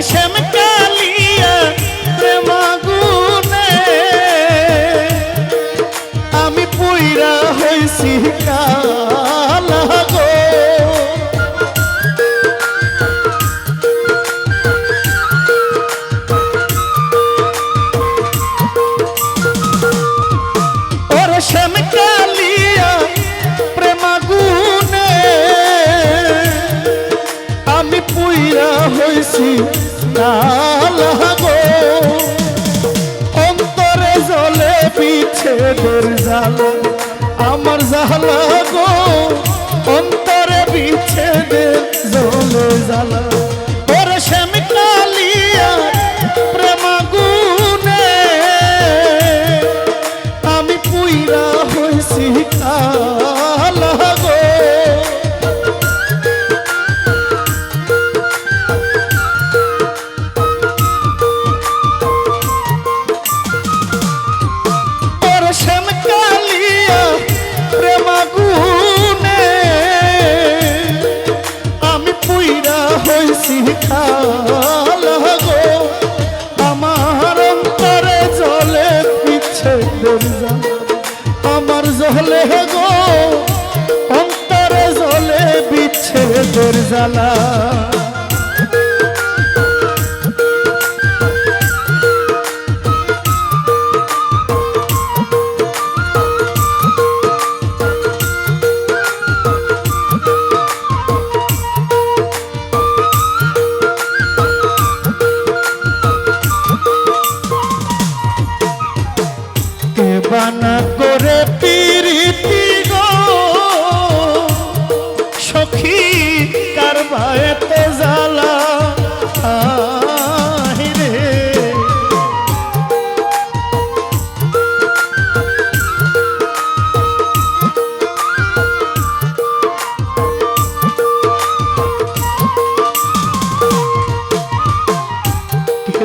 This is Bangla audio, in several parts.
ക്ഷമ কালা গো অন্তরে জলে বিচ্ছেদের জালা। আমার জালা গো অন্তরে বিচ্ছেদের জলে জালা। দরজালা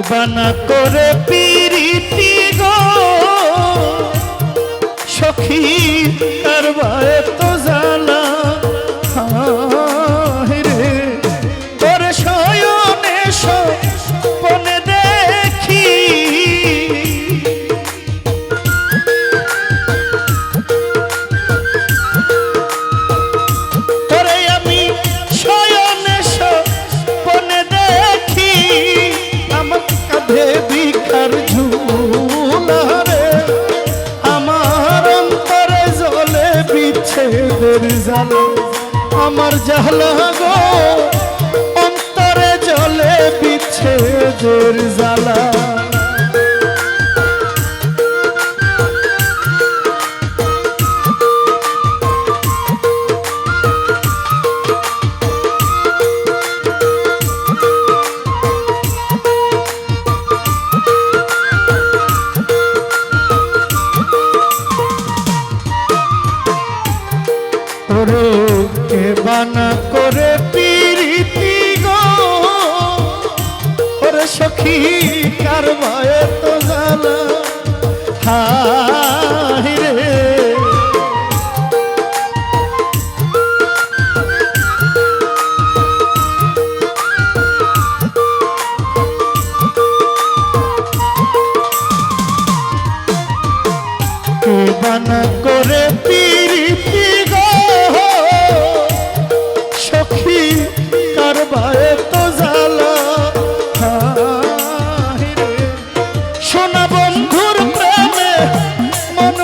বানা করে পিরিতি গো। সখী কারবারে তো জালা আমার জালা গো। অন্তরে জলে বিচ্ছেদের জালা বানা করে পিরিতি গো। সখী কার ভয়ে তো জালা সোনা বন্ধুর প্রেমে মন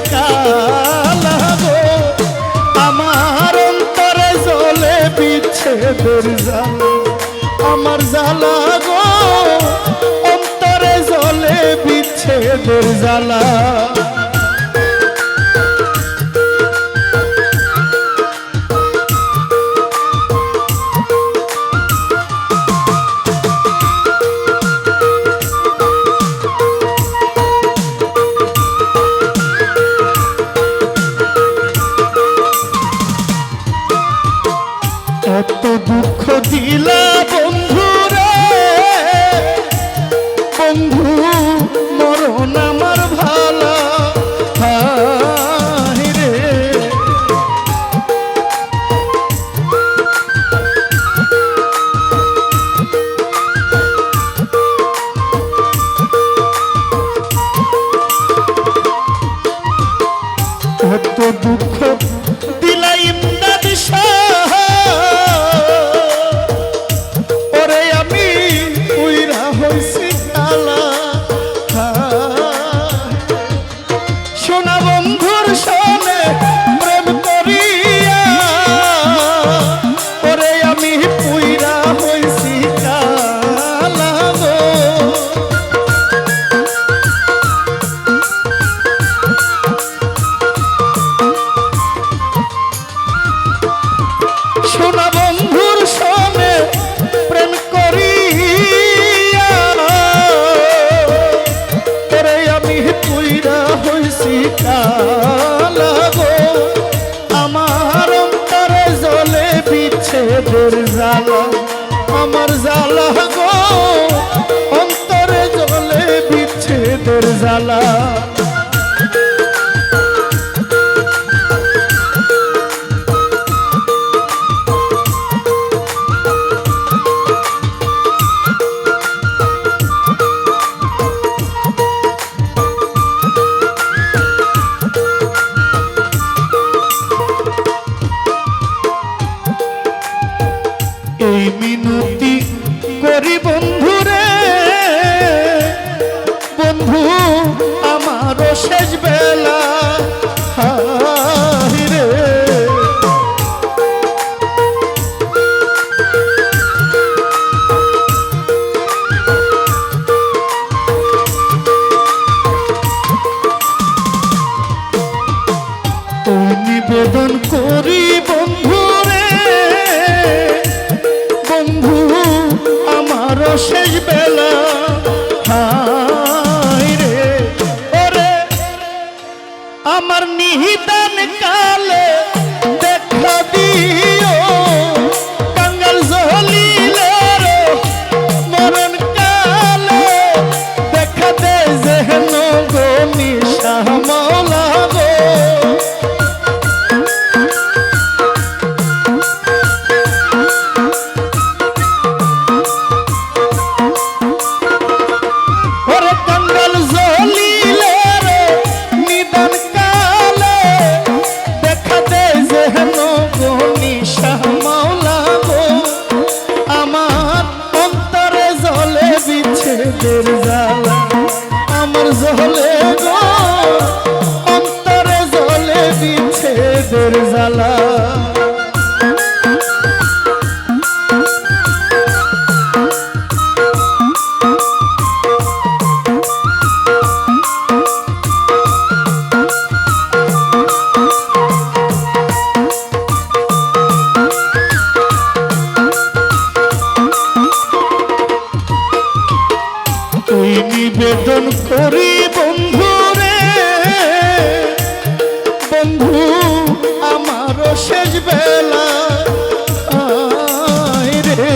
হইছি কালা গো আমার অন্তরে জলে বিচ্ছেদের জ্বালা আমার জালা গো, অন্তরে জলে বিচ্ছেদের জালা। কত দুঃখ দিলাম। Good. পেটের জ্বালা। আমার জহলে গো বেলা রে।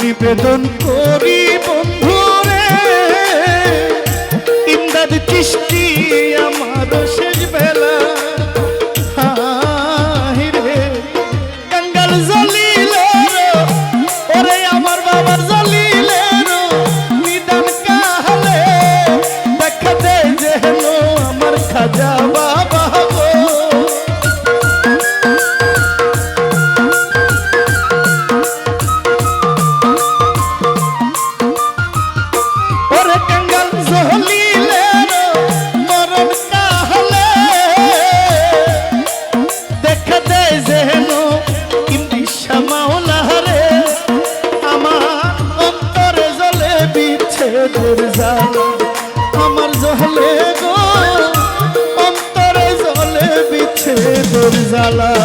নিবেদন করি বন্ধু রে ইন্দাদ চিষ্টি আমার শেষ বেলা। শালা